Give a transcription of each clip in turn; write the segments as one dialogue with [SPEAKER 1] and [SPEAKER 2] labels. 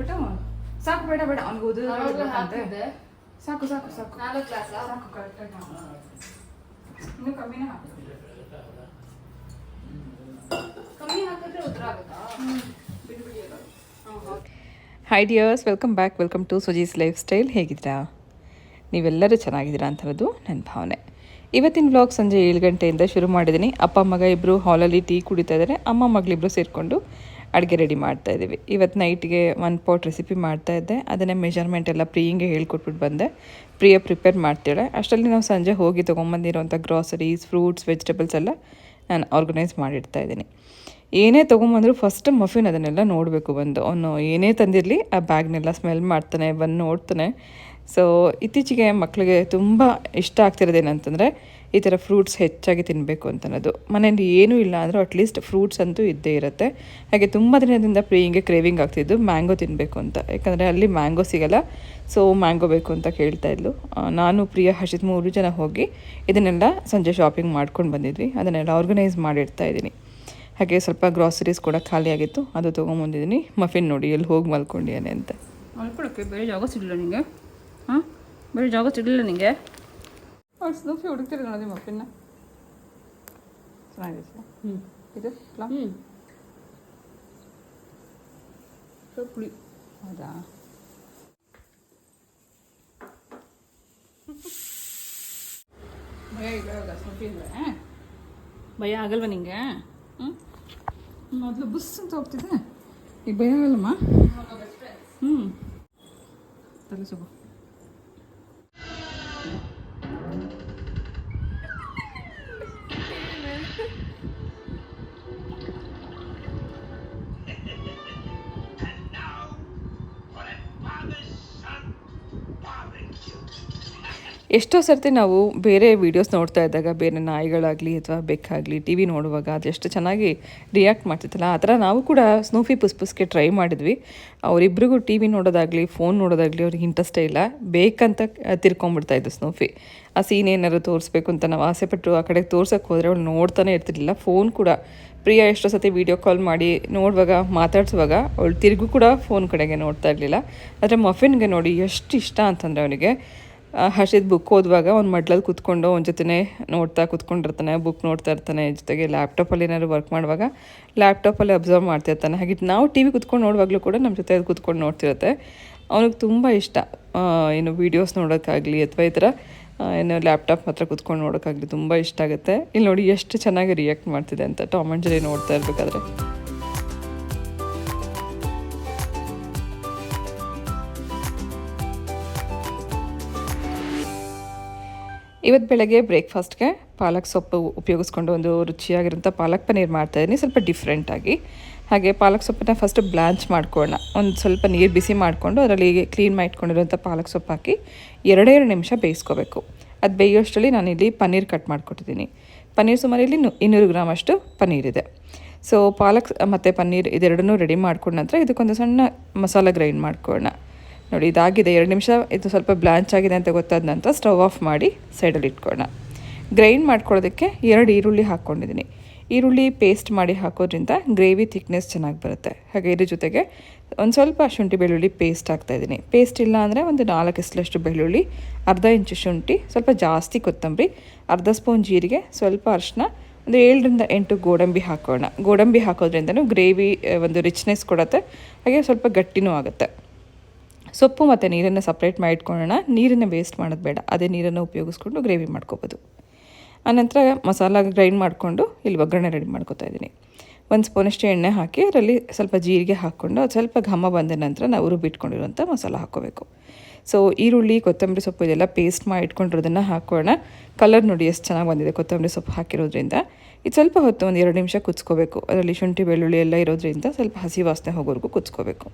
[SPEAKER 1] ಹಾಕ್ಬಿಟ್ಟು ಸಾಕು ಬೇಡ ಬೇಡ ಅವ್ನಿಗೆ ಓದು ಸಾಕು ಸಾಕು ಸಾಕು.
[SPEAKER 2] ನಾಲ್ಕು ಕ್ಲಾಸ್
[SPEAKER 1] ಸಾಕು ಕರೆಕ್ಟಾಗಿ ಇನ್ನೂ ಕಮ್ಮಿನೇ ಹಾಕು
[SPEAKER 2] ಕಮ್ಮಿ ಹಾಕಿದ್ರೆ ಉತ್ತರ ಆಗುತ್ತಾ?
[SPEAKER 1] ಬಿಡಿ ಬಿಡಿ ಎಲ್ಲ
[SPEAKER 3] hi dears welcome back welcome to Suji's life style ಹೇಗಿದ್ದೀರಾ? ನೀವೆಲ್ಲರೂ ಚೆನ್ನಾಗಿದ್ದೀರಾ ಅಂತ ಹೇಳೋದು ನನ್ನ ಭಾವನೆ. ಇವತ್ತಿನ ವ್ಲಾಗ್ ಸಂಜೆ ಏಳು ಗಂಟೆಯಿಂದ ಶುರು ಮಾಡಿದ್ದೀನಿ. ಅಪ್ಪ ಮಗ ಇಬ್ಬರು ಹಾಲಲ್ಲಿ ಟೀ ಕುಡಿತಾ ಇದ್ದಾರೆ. ಅಮ್ಮ ಮಗಳಿಬ್ಬರು ಸೇರಿಕೊಂಡು ಅಡುಗೆ ರೆಡಿ ಮಾಡ್ತಾ ಇದ್ದೀವಿ. ಇವತ್ತು ನೈಟ್ಗೆ ಒನ್ ಪಾಟ್ ರೆಸಿಪಿ ಮಾಡ್ತಾ ಇದ್ದೆ. ಅದನ್ನೇ ಮೆಜರ್ಮೆಂಟ್ ಎಲ್ಲ ಪ್ರೀಯಂಗೆ ಹೇಳ್ಕೊಟ್ಬಿಟ್ಟು ಬಂದೆ. ಪ್ರಿಯ ಪ್ರಿಪೇರ್ ಮಾಡ್ತಾಳೆ ಅಷ್ಟರಲ್ಲಿ ನಾವು ಸಂಜೆ ಹೋಗಿ ತೊಗೊಂಬಂದಿರೋಂಥ ಗ್ರಾಸರೀಸ್ ಫ್ರೂಟ್ಸ್ ವೆಜಿಟೇಬಲ್ಸ್ ಎಲ್ಲ ನಾನು ಆರ್ಗನೈಸ್ ಮಾಡಿಡ್ತಾ ಇದ್ದೀನಿ. ಏನೇ ತೊಗೊಂಬಂದರೂ ಫಸ್ಟ್ ಮಫಿನ್ ಅದನ್ನೆಲ್ಲ ನೋಡಬೇಕು ಬಂದು. ಅವನು ಏನೇ ತಂದಿರಲಿ ಆ ಬ್ಯಾಗ್ನೆಲ್ಲ ಸ್ಮೆಲ್ ಮಾಡ್ತಾನೆ, ಬಂದು ನೋಡ್ತಾನೆ. ಸೊ ಇತ್ತೀಚೆಗೆ ಮಕ್ಕಳಿಗೆ ತುಂಬ ಇಷ್ಟ ಆಗ್ತಿರೋದೇನಂತಂದರೆ ಈ ಥರ ಫ್ರೂಟ್ಸ್ ಹೆಚ್ಚಾಗಿ ತಿನ್ನಬೇಕು ಅಂತ ಅನ್ನೋದು ಮನೇಲಿ ಏನೂ ಇಲ್ಲ ಅಂದರೂ ಅಟ್ಲೀಸ್ಟ್ ಫ್ರೂಟ್ಸ್ ಅಂತೂ ಇದ್ದೇ ಇರುತ್ತೆ. ಹಾಗೆ ತುಂಬ ದಿನದಿಂದ ಪ್ರೀಯಿಂಗೆ ಕ್ರೇವಿಂಗ್ ಆಗ್ತಿದ್ದು ಮ್ಯಾಂಗೋ ತಿನ್ನಬೇಕು ಅಂತ. ಯಾಕಂದರೆ ಅಲ್ಲಿ ಮ್ಯಾಂಗೋ ಸಿಗಲ್ಲ. ಸೊ ಮ್ಯಾಂಗೋ ಬೇಕು ಅಂತ ಕೇಳ್ತಾ ಇದ್ಲು. ನಾನು, ಪ್ರಿಯ, ಹರ್ಷಿತ್ ಮೂರು ಜನ ಹೋಗಿ ಇದನ್ನೆಲ್ಲ ಸಂಜೆ ಶಾಪಿಂಗ್ ಮಾಡ್ಕೊಂಡು ಬಂದಿದ್ವಿ. ಅದನ್ನೆಲ್ಲ ಆರ್ಗನೈಸ್ ಮಾಡಿಡ್ತಾ ಇದ್ದೀನಿ. ಹಾಗೆ ಸ್ವಲ್ಪ ಗ್ರಾಸರೀಸ್ ಕೂಡ ಖಾಲಿಯಾಗಿತ್ತು ಅದು ತೊಗೊಂಬಂದಿದ್ದೀನಿ. ಮಫಿನ್ ನೋಡಿ, ಎಲ್ಲಿ ಹೋಗಿ ಮಲ್ಕೊಂಡಿದ್ದಾನೆ ಅಂತ.
[SPEAKER 1] ಮಲ್ಕೊಳಕ್ಕೆ ಬೇರೆ ಜಾಗ ಸಿಗಲಿಲ್ಲ ನಿಮಗೆ ಹಾಂ? ಬೇರೆ ಜಾಗ ಸಿಗಲಿಲ್ಲ ನಿಂಗೆ?
[SPEAKER 3] ಅವ್ಳು ಸ್ನೂಫಿ ಹುಡುಕ್ತಿರ ನೋಡಿ ಮಫಿನ್ನ ಚೆನ್ನಾಗಿದೆ ಸರ್
[SPEAKER 1] ಹ್ಞೂ
[SPEAKER 3] ಇದು ಪ್ಲಮ್
[SPEAKER 1] ಹ್ಞೂ ಸ್ವಲ್ಪ ಹುಳಿ
[SPEAKER 3] ಹೌದಾ
[SPEAKER 1] ಭಯ ಇಲ್ಲ ಇವಾಗ ಸ್ನೂಪಿ ಅಂದರೆ ಭಯ ಆಗಲ್ವ ನಿಂಗೆ ಹ್ಞೂ ಮೊದಲು ಬುಸ್ ಅಂತ ಹೋಗ್ತಿದ್ದೆ ಈಗ ಭಯ ಆಗಲ್ಲಮ್ಮ ಹ್ಞೂ ತಲೆ ಸುಗು
[SPEAKER 3] ಎಷ್ಟೋ ಸರ್ತಿ ನಾವು ಬೇರೆ ವೀಡಿಯೋಸ್ ನೋಡ್ತಾ ಇದ್ದಾಗ, ಬೇರೆ ನಾಯಿಗಳಾಗಲಿ ಅಥವಾ ಬೆಕ್ಕಾಗಲಿ ಟಿ ವಿ ನೋಡುವಾಗ ಅದೆಷ್ಟು ಚೆನ್ನಾಗಿ ರಿಯಾಕ್ಟ್ ಮಾಡ್ತಿತ್ತಲ್ಲ, ಆ ಥರ ನಾವು ಕೂಡ ಸ್ನೂಫಿ ಪುಸ್ಪುಸ್ಗೆ ಟ್ರೈ ಮಾಡಿದ್ವಿ. ಅವರಿಬ್ರಿಗೂ ಟಿ ವಿ ನೋಡೋದಾಗಲಿ ಫೋನ್ ನೋಡೋದಾಗಲಿ ಅವ್ರಿಗೆ ಇಂಟ್ರೆಸ್ಟೇ ಇಲ್ಲ. ಬೇಕಂತ ತಿರ್ಕೊಂಡ್ಬಿಡ್ತಾ ಇದ್ದು ಸ್ನೂಫಿ ಆ ಸೀನ್ ಏನಾದ್ರು ತೋರಿಸ್ಬೇಕು ಅಂತ ನಾವು ಆಸೆ ಪಟ್ಟು ಆ ಕಡೆ ತೋರ್ಸೋಕ್ಕೆ ಹೋದರೆ ಅವಳು ನೋಡ್ತಾನೆ ಇರ್ತಿರ್ಲಿಲ್ಲ. ಫೋನ್ ಕೂಡ ಪ್ರಿಯಾ ಎಷ್ಟೋ ಸತಿ ವೀಡಿಯೋ ಕಾಲ್ ಮಾಡಿ ನೋಡುವಾಗ, ಮಾತಾಡಿಸುವಾಗ ಅವಳು ತಿರುಗು ಕೂಡ ಫೋನ್ ಕಡೆಗೆ ನೋಡ್ತಾ ಇರಲಿಲ್ಲ. ಆದರೆ ಮಫಿನ್ಗೆ ನೋಡಿ ಎಷ್ಟು ಇಷ್ಟ ಅಂತಂದರೆ ಅವನಿಗೆ. ಹರ್ಷಿತ್ ಬುಕ್ ಓದುವಾಗ ಅವ್ನು ಮಡ್ಲಲ್ಲಿ ಕೂತ್ಕೊಂಡು ಅವನ ಜೊತೆ ನೋಡ್ತಾ ಕೂತ್ಕೊಂಡಿರ್ತಾನೆ ಬುಕ್ ನೋಡ್ತಾ ಇರ್ತಾನೆ, ಜೊತೆಗೆ ಲ್ಯಾಪ್ಟಾಪಲ್ಲಿ ಏನಾದ್ರು ವರ್ಕ್ ಮಾಡುವಾಗ ಲ್ಯಾಪ್ಟಾಪಲ್ಲಿ ಅಬ್ಸರ್ವ್ ಮಾಡ್ತಾ ಇರ್ತಾನೆ. ಹಾಗೆ ನಾವು ಟಿ ವಿ ಕೂತ್ಕೊಂಡು ನೋಡುವಾಗಲೂ ಕೂಡ ನಮ್ಮ ಜೊತೆ ಅದು ಕೂತ್ಕೊಂಡು ನೋಡ್ತಿರುತ್ತೆ. ಅವನಿಗೆ ತುಂಬ ಇಷ್ಟ. ಏನು ವೀಡಿಯೋಸ್ ನೋಡೋಕ್ಕಾಗಲಿ ಅಥವಾ ಈ ಥರ ಏನು ಲ್ಯಾಪ್ಟಾಪ್ ಹತ್ರ ಕೂತ್ಕೊಂಡು ನೋಡೋಕ್ಕಾಗಲಿ ತುಂಬ ಇಷ್ಟ ಆಗುತ್ತೆ. ಇಲ್ಲಿ ನೋಡಿ ಎಷ್ಟು ಚೆನ್ನಾಗಿ ರಿಯಾಕ್ಟ್ ಮಾಡ್ತಿದೆ ಅಂತ ಟಾಮ್ ಅಂಡ್ ಜೆರಿ ನೋಡ್ತಾ ಇರಬೇಕಾದ್ರೆ. ಇವತ್ತು ಬೆಳಗ್ಗೆ ಬ್ರೇಕ್ಫಾಸ್ಟ್ಗೆ ಪಾಲಕ್ ಸೊಪ್ಪು ಉಪಯೋಗಿಸ್ಕೊಂಡು ಒಂದು ರುಚಿಯಾಗಿರೋಂಥ ಪಾಲಕ್ ಪನ್ನೀರ್ ಮಾಡ್ತಾಯಿದ್ದೀನಿ ಸ್ವಲ್ಪ ಡಿಫ್ರೆಂಟಾಗಿ ಹಾಗೆ ಪಾಲಕ್ ಸೊಪ್ಪನ್ನ ಫಸ್ಟ್ ಬ್ಲಾಂಚ್ ಮಾಡ್ಕೊಳ್ಳೋಣ. ಒಂದು ಸ್ವಲ್ಪ ನೀರು ಬಿಸಿ ಮಾಡಿಕೊಂಡು ಅದರಲ್ಲಿ ಕ್ಲೀನ್ ಮಾಡಿ ಇಟ್ಕೊಂಡಿರೋಂಥ ಪಾಲಕ್ ಸೊಪ್ಪು ಹಾಕಿ ಎರಡೆರಡು ಎರಡು ನಿಮಿಷ ಬೇಯಿಸ್ಕೋಬೇಕು. ಅದು ಬೇಯೋಷ್ಟರಲ್ಲಿ ನಾನಿಲ್ಲಿ ಪನ್ನೀರ್ ಕಟ್ ಮಾಡಿಕೊಟ್ಟಿದ್ದೀನಿ. ಪನ್ನೀರ್ ಸುಮಾರು ಇಲ್ಲಿ ಇನ್ನೂರು ಗ್ರಾಮ್ ಅಷ್ಟು ಪನ್ನೀರ್ ಇದೆ. ಸೊ ಪಾಲಕ್ ಮತ್ತು ಪನ್ನೀರ್ ಇದೆರಡನ್ನೂ ರೆಡಿ ಮಾಡ್ಕೊಂಡ ನಂತರ ಇದಕ್ಕೊಂದು ಸಣ್ಣ ಮಸಾಲ ಗ್ರೈಂಡ್ ಮಾಡ್ಕೊಳ್ಳೋಣ. ನೋಡಿ, ಇದಾಗಿದೆ. ಎರಡು ನಿಮಿಷ, ಇದು ಸ್ವಲ್ಪ ಬ್ಲಾಂಚ್ ಆಗಿದೆ ಅಂತ ಗೊತ್ತಾದ ನಂತರ ಸ್ಟವ್ ಆಫ್ ಮಾಡಿ ಸೈಡಲ್ಲಿ ಇಟ್ಕೊಳ್ಳೋಣ. ಗ್ರೈಂಡ್ ಮಾಡ್ಕೊಳ್ಳೋದಕ್ಕೆ ಎರಡು ಈರುಳ್ಳಿ ಹಾಕ್ಕೊಂಡಿದ್ದೀನಿ. ಈರುಳ್ಳಿ ಪೇಸ್ಟ್ ಮಾಡಿ ಹಾಕೋದ್ರಿಂದ ಗ್ರೇವಿ ಥಿಕ್ನೆಸ್ ಚೆನ್ನಾಗಿ ಬರುತ್ತೆ. ಹಾಗೆ ಇದ್ರ ಜೊತೆಗೆ ಒಂದು ಸ್ವಲ್ಪ ಶುಂಠಿ ಬೆಳ್ಳುಳ್ಳಿ ಪೇಸ್ಟ್ ಹಾಕ್ತಾಯಿದ್ದೀನಿ ಪೇಸ್ಟ್ ಇಲ್ಲ ಅಂದರೆ ಒಂದು ನಾಲ್ಕು ಎಸ್ಲಷ್ಟು ಬೆಳ್ಳುಳ್ಳಿ, ಅರ್ಧ ಇಂಚು ಶುಂಠಿ, ಸ್ವಲ್ಪ ಜಾಸ್ತಿ ಕೊತ್ತಂಬರಿ, ಅರ್ಧ ಸ್ಪೂನ್ ಜೀರಿಗೆ, ಸ್ವಲ್ಪ ಅರಿಶಿನ ಒಂದು ಏಳರಿಂದ ಎಂಟು ಗೋಡಂಬಿ ಹಾಕೋಣ. ಗೋಡಂಬಿ ಹಾಕೋದ್ರಿಂದ ಗ್ರೇವಿ, ಒಂದು ರಿಚ್ನೆಸ್ ಕೊಡುತ್ತೆ. ಹಾಗೆ ಸ್ವಲ್ಪ ಗಟ್ಟಿನೂ ಆಗುತ್ತೆ. ಸೊಪ್ಪು ಮತ್ತು ನೀರನ್ನು ಸಪ್ರೇಟ್ ಮಾಡಿ ಇಟ್ಕೊಳ್ಳೋಣ. ನೀರನ್ನು ವೇಸ್ಟ್ ಮಾಡೋದು ಬೇಡ. ಅದೇ ನೀರನ್ನು ಉಪಯೋಗಿಸ್ಕೊಂಡು ಗ್ರೇವಿ ಮಾಡ್ಕೋಬೋದು. ಆನಂತರ ಮಸಾಲ ಗ್ರೈಂಡ್ ಮಾಡಿಕೊಂಡು ಇಲ್ಲಿ ಒಗ್ಗರಣೆ ರೆಡಿ ಮಾಡ್ಕೋತಾ ಇದ್ದೀನಿ. ಒಂದು ಸ್ಪೂನಷ್ಟು ಎಣ್ಣೆ ಹಾಕಿ ಅದರಲ್ಲಿ ಸ್ವಲ್ಪ ಜೀರಿಗೆ ಹಾಕ್ಕೊಂಡು ಸ್ವಲ್ಪ ಘಮ ಬಂದ ನಂತರ ನಾವು ರುಬ್ಬಿಟ್ಕೊಂಡಿರುವಂಥ ಮಸಾಲ ಹಾಕ್ಕೋಬೇಕು ಸೊ ಈರುಳ್ಳಿ, ಕೊತ್ತಂಬರಿ ಸೊಪ್ಪು ಇದೆಲ್ಲ ಪೇಸ್ಟ್ ಮಾಡಿ ಇಟ್ಕೊಂಡಿರೋದನ್ನು ಹಾಕೋಣ. ಕಲರ್ ನೋಡಿ ಎಷ್ಟು ಚೆನ್ನಾಗಿ ಬಂದಿದೆ ಕೊತ್ತಂಬರಿ ಸೊಪ್ಪು ಹಾಕಿರೋದ್ರಿಂದ. ಇದು ಸ್ವಲ್ಪ ಹೊತ್ತು ಒಂದು ಎರಡು ನಿಮಿಷ ಕುದಿಸ್ಕೋಬೇಕು. ಅದರಲ್ಲಿ ಶುಂಠಿ, ಬೆಳ್ಳುಳ್ಳಿ ಎಲ್ಲ ಇರೋದ್ರಿಂದ ಸ್ವಲ್ಪ ಹಸಿ ವಾಸನೆ ಹೋಗೋವರೆಗೂ ಕುದಿಸ್ಕೋಬೇಕು.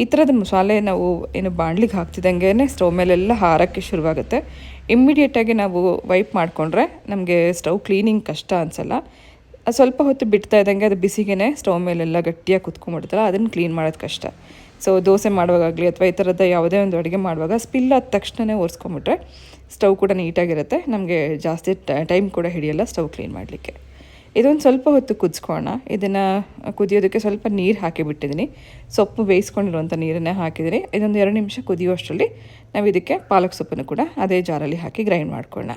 [SPEAKER 3] ಈ ಥರದ ಮಸಾಲೆ ನಾವು ಏನು ಬಾಣ್ಲಿಗೆ ಹಾಕ್ತಿದ್ದಂಗೆ ಸ್ಟೌವ್ ಮೇಲೆಲ್ಲ ಹಾರಕ್ಕೆ ಶುರುವಾಗುತ್ತೆ. ಇಮ್ಮಿಡಿಯೇಟಾಗಿ ನಾವು ವೈಪ್ ಮಾಡಿಕೊಂಡ್ರೆ ನಮಗೆ ಸ್ಟವ್ ಕ್ಲೀನಿಂಗ್ ಕಷ್ಟ ಅನಿಸಲ್ಲ. ಸ್ವಲ್ಪ ಹೊತ್ತು ಬಿಡ್ತಾ ಇದ್ದಂಗೆ ಅದು ಬಿಸಿಗೆ ಸ್ಟವ್ ಮೇಲೆಲ್ಲ ಗಟ್ಟಿಯಾಗಿ ಕುತ್ಕೊಂಡ್ಬಿಡ್ತಲ್ಲ, ಅದನ್ನು ಕ್ಲೀನ್ ಮಾಡೋದು ಕಷ್ಟ. ಸೊ ದೋಸೆ ಮಾಡುವಾಗಲಿ ಅಥವಾ ಈ ಥರದ ಯಾವುದೇ ಒಂದು ಅಡುಗೆ ಮಾಡುವಾಗ ಸ್ಪಿಲ್ ಆದ ತಕ್ಷಣವೇ ಒರೆಸ್ಕೊಂಬಿಟ್ರೆ ಸ್ಟವ್ ಕೂಡ ನೀಟಾಗಿರುತ್ತೆ ನಮಗೆ ಜಾಸ್ತಿ ಟೈಮ್ ಕೂಡ ಹಿಡಿಯಲ್ಲ ಸ್ಟವ್ ಕ್ಲೀನ್ ಮಾಡಲಿಕ್ಕೆ. ಇದೊಂದು ಸ್ವಲ್ಪ ಹೊತ್ತು ಕುದಿಸ್ಕೊಳ್ಳೋಣ. ಇದನ್ನು ಕುದಿಯೋದಕ್ಕೆ ಸ್ವಲ್ಪ ನೀರು ಹಾಕಿಬಿಟ್ಟಿದ್ದೀನಿ ಸೊಪ್ಪು ಬೇಯಿಸ್ಕೊಂಡಿರುವಂಥ ನೀರನ್ನೇ ಹಾಕಿದ್ದೀನಿ. ಇದೊಂದು ಎರಡು ನಿಮಿಷ ಕುದಿಯುವಷ್ಟರಲ್ಲಿ ನಾವು ಇದಕ್ಕೆ ಪಾಲಕ್ ಸೊಪ್ಪನ್ನು ಕೂಡ ಅದೇ ಜಾರಲ್ಲಿ ಹಾಕಿ ಗ್ರೈಂಡ್ ಮಾಡ್ಕೊಳ್ಳೋಣ.